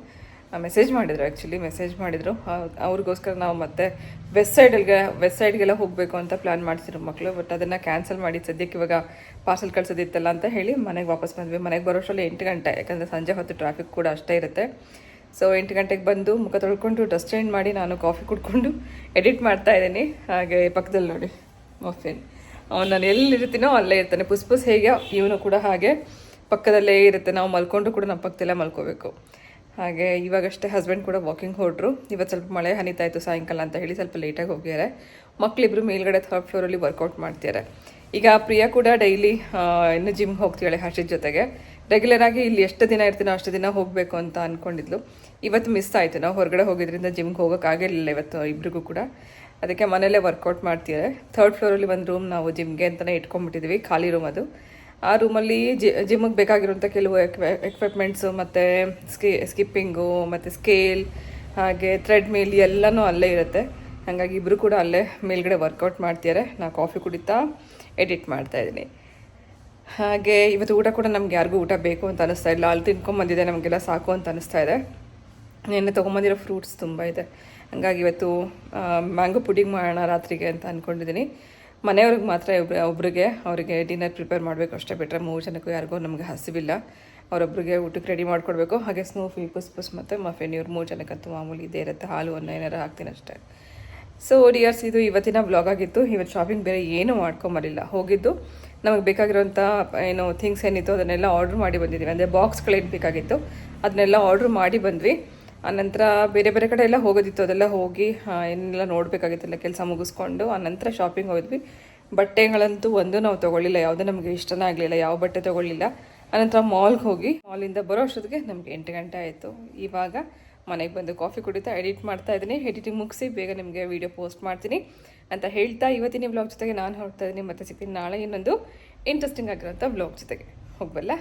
[SPEAKER 3] ಮೆಸೇಜ್ ಮಾಡಿದರು ಆ್ಯಕ್ಚುಲಿ ಮೆಸೇಜ್ ಮಾಡಿದರು. ಅವ್ರಿಗೋಸ್ಕರ ನಾವು ಮತ್ತೆ ವೆಸ್ಟ್ ಸೈಡಲ್ಲಿಗೆ ವೆಸ್ಟ್ ಸೈಡ್ಗೆಲ್ಲ ಹೋಗಬೇಕು ಅಂತ ಪ್ಲ್ಯಾನ್ ಮಾಡ್ತಿದ್ರು ಮಕ್ಕಳು ಬಟ್ ಅದನ್ನು ಕ್ಯಾನ್ಸಲ್ ಮಾಡಿ ಸದ್ಯಕ್ಕೆ ಇವಾಗ ಪಾರ್ಸಲ್ ಕಳ್ಸೋದಿತ್ತಲ್ಲ ಅಂತ ಹೇಳಿ ಮನೆಗೆ ವಾಪಸ್ ಬಂದ್ವಿ. ಮನೆಗೆ ಬರೋಷ್ಟರಲ್ಲಿ ಎಂಟು ಗಂಟೆ. ಯಾಕಂದರೆ ಸಂಜೆ ಹೊತ್ತು ಟ್ರಾಫಿಕ್ ಕೂಡ ಅಷ್ಟೇ ಇರುತ್ತೆ. ಸೊ ಎಂಟು ಗಂಟೆಗೆ ಬಂದು ಮುಖ ತೊಳ್ಕೊಂಡು ಡಸ್ಟ್ ಚೇಂಜ್ ಮಾಡಿ ನಾನು ಕಾಫಿ ಕುಡ್ಕೊಂಡು ಎಡಿಟ್ ಮಾಡ್ತಾ ಇದ್ದೀನಿ. ಹಾಗೆ ಪಕ್ಕದಲ್ಲಿ ನೋಡಿ ಮಫಿನ್ ಅವ್ನು ನಾನು ಎಲ್ಲಿರ್ತೀನೋ ಅಲ್ಲೇ ಇರ್ತಾನೆ. ಪುಸ್ಪುಸ್ ಪುಸ್ ಹೇಗೆ, ಇವನು ಕೂಡ ಹಾಗೆ ಪಕ್ಕದಲ್ಲೇ ಇರುತ್ತೆ. ನಾವು ಮಲ್ಕೊಂಡು ಕೂಡ ನಮ್ಮ ಪಕ್ಕದಲ್ಲೇ ಮಲ್ಕೋಬೇಕು. ಹಾಗೆ ಇವಾಗಷ್ಟೇ ಹಸ್ಬೆಂಡ್ ಕೂಡ ವಾಕಿಂಗ್ ಹೊರಟ್ರು ಇವತ್ತು ಸ್ವಲ್ಪ ಮಳೆ ಹನಿತಾ ಇತ್ತು ಸಾಯಂಕಾಲ ಅಂತ ಹೇಳಿ ಸ್ವಲ್ಪ ಲೇಟಾಗಿ ಹೋಗಿದ್ದಾರೆ. ಮಕ್ಕಳಿಬ್ರು ಮೇಲ್ಗಡೆ ಥರ್ಡ್ ಫ್ಲೋರಲ್ಲಿ ವರ್ಕೌಟ್ ಮಾಡ್ತಿದ್ದಾರೆ. ಈಗ ಪ್ರಿಯಾ ಕೂಡ ಡೈಲಿ ಇನ್ನು ಜಿಮ್ಗೆ ಹೋಗ್ತಿದ್ದಾಳೆ ಹರ್ಷಿತ್ ಜೊತೆಗೆ. ರೆಗ್ಯುಲರ್ ಆಗಿ ಇಲ್ಲಿ ಎಷ್ಟು ದಿನ ಇರ್ತೀನೋ ಅಷ್ಟು ದಿನ ಹೋಗಬೇಕು ಅಂತ ಅಂದ್ಕೊಂಡಿದ್ಲು ಇವತ್ತು ಮಿಸ್ ಆಯಿತು. ನಾವು ಹೊರಗಡೆ ಹೋಗಿದ್ರಿಂದ ಜಿಮ್ಗೆ ಹೋಗೋಕ್ಕಾಗಿರಲಿಲ್ಲ ಇವತ್ತು ಇಬ್ರಿಗೂ ಕೂಡ. ಅದಕ್ಕೆ ಮನೇಲೇ ವರ್ಕೌಟ್ ಮಾಡ್ತಿದ್ದಾರೆ ಥರ್ಡ್ ಫ್ಲೋರಲ್ಲಿ ಒಂದು ರೂಮ್ ನಾವು ಜಿಮ್ಗೆ ಅಂತಲೇ ಇಟ್ಕೊಂಡ್ಬಿಟ್ಟಿದ್ವಿ, ಖಾಲಿ ರೂಮ್ ಅದು. ಆ ರೂಮಲ್ಲಿ ಜಿ ಜಿಮ್ಗೆ ಬೇಕಾಗಿರುವಂಥ ಕೆಲವು ಎಕ್ವೆ ಎಕ್ವಿಪ್ಮೆಂಟ್ಸು ಮತ್ತು ಸ್ಕಿ ಸ್ಕಿಪ್ಪಿಂಗು ಮತ್ತು ಸ್ಕೇಲ್ ಹಾಗೆ ಥ್ರೆಡ್ ಮೇಲ್ ಎಲ್ಲನೂ ಅಲ್ಲೇ ಇರುತ್ತೆ. ಹಾಗಾಗಿ ಇಬ್ಬರು ಕೂಡ ಅಲ್ಲೇ ಮೇಲ್ಗಡೆ ವರ್ಕೌಟ್ ಮಾಡ್ತಿದ್ದಾರೆ ನಾನು ಕಾಫಿ ಕುಡಿತಾ ಎಡಿಟ್ ಮಾಡ್ತಾಯಿದ್ದೀನಿ ಹಾಗೆ ಇವತ್ತು ಊಟ ಕೂಡ ನಮ್ಗೆ ಯಾರಿಗೂ ಊಟ ಬೇಕು ಅಂತ ಅನಿಸ್ತಾ ಇಲ್ಲ. ಅಲ್ಲಿ ತಿನ್ಕೊಂಬಂದಿದೆ ನಮಗೆಲ್ಲ ಸಾಕು ಅಂತ ಅನಿಸ್ತಾ ಇದೆ. ನಿನ್ನೆ ತೊಗೊಂಬಂದಿರೋ ಫ್ರೂಟ್ಸ್ ತುಂಬ ಇದೆ. ಹಂಗಾಗಿ ಇವತ್ತು ಮ್ಯಾಂಗೋ ಪುಡಿಂಗ್ ಮಾಡೋಣ ರಾತ್ರಿಗೆ ಅಂತ ಅಂದ್ಕೊಂಡಿದ್ದೀನಿ ಮನೆಯವ್ರಿಗೆ ಮಾತ್ರ ಒಬ್ರು, ಒಬ್ರಿಗೆ ಅವರಿಗೆ ಡಿನ್ನರ್ ಪ್ರಿಪೇರ್ ಮಾಡಬೇಕು ಅಷ್ಟೇ ಬಿಟ್ಟರೆ ಮೂರು ಜನಕ್ಕೂ ಯಾರಿಗೂ ನಮಗೆ ಹಸಿವಿಲ್ಲ. ಅವರೊಬ್ಬರಿಗೆ ಊಟಕ್ಕೆ ರೆಡಿ ಮಾಡಿಕೊಡ್ಬೇಕು. ಹಾಗೆ ಸ್ನೂಫಿ ಪುಸ್ ಪುಸ್ ಮತ್ತು ಮಫಿನ್ ಇವ್ರು ಮೂರು ಜನಕ್ಕಂತೂ ಮಾಮೂಲಿ ಇದೇ ಇರುತ್ತೆ. ಹಾಲು, ಅನ್ನ ಏನಾರು ಹಾಕ್ತೀನಿ ಅಷ್ಟೇ. ಸೊ ಡಿಯರ್ಸ್ ಇದು ಇವತ್ತಿನ ಬ್ಲಾಗ್ ಆಗಿತ್ತು. ಇವತ್ತು ಶಾಪಿಂಗ್ ಬೇರೆ ಏನೂ ಮಾಡ್ಕೊಂಬರಲಿಲ್ಲ ಹೋಗಿದ್ದು, ನಮಗೆ ಬೇಕಾಗಿರೋಂಥ ಏನು ಥಿಂಗ್ಸ್ ಏನಿತ್ತು ಅದನ್ನೆಲ್ಲ ಆರ್ಡ್ರ್ ಮಾಡಿ ಬಂದಿದ್ದೀವಿ ಅಂದರೆ ಬಾಕ್ಸ್ಗಳೇನು ಬೇಕಾಗಿತ್ತು, ಅದನ್ನೆಲ್ಲ ಆರ್ಡ್ರ್ ಮಾಡಿ ಬಂದ್ವಿ. ಆನಂತರ ಬೇರೆ ಬೇರೆ ಕಡೆ ಎಲ್ಲ ಹೋಗೋದಿತ್ತು. ಅದೆಲ್ಲ ಹೋಗಿ ಏನೆಲ್ಲ ನೋಡಬೇಕಾಗಿತ್ತಲ್ಲ ಕೆಲಸ ಮುಗಿಸ್ಕೊಂಡು ಆನಂತರ ಶಾಪಿಂಗ್ ಹೋದ್ವಿ ಬಟ್ಟೆಗಳಂತೂ ಒಂದು ನಾವು ತೊಗೊಳ್ಳಿಲ್ಲ. ಯಾವುದೇ ನಮಗೆ ಇಷ್ಟನೇ ಆಗಲಿಲ್ಲ. ಯಾವ ಬಟ್ಟೆ ತೊಗೊಳ್ಳಿಲ್ಲ. ಆನಂತರ ಮಾಲ್ಗೆ ಹೋಗಿ ಮಾಲಿಂದ ಬರೋ ಅಷ್ಟೊತ್ತಿಗೆ ನಮಗೆ ಎಂಟು ಗಂಟೆ ಆಯಿತು. ಇವಾಗ ಮನೆಗೆ ಬಂದು ಕಾಫಿ ಕುಡಿತಾ ಎಡಿಟ್ ಮಾಡ್ತಾ ಇದ್ದೀನಿ. ಎಡಿಟಿಂಗ್ ಮುಗಿಸಿ ಬೇಗ ನಿಮಗೆ ವಿಡಿಯೋ ಪೋಸ್ಟ್ ಮಾಡ್ತೀನಿ. ಅಂತ ಹೇಳ್ತಾ ಇವತ್ತಿನ ಬ್ಲಾಗ್ ಜೊತೆಗೆ ನಾನು ಹೊರಡ್ತಾ ಇದ್ದೀನಿ. ಮತ್ತೆ ಸಿಗ್ತೀನಿ ನಾಳೆ ಇನ್ನೊಂದು ಇಂಟ್ರೆಸ್ಟಿಂಗ್ ಆಗಿರೋಂಥ ಬ್ಲಾಗ್ ಜೊತೆಗೆ. ಹೋಗ್ಬಲ್ಲ?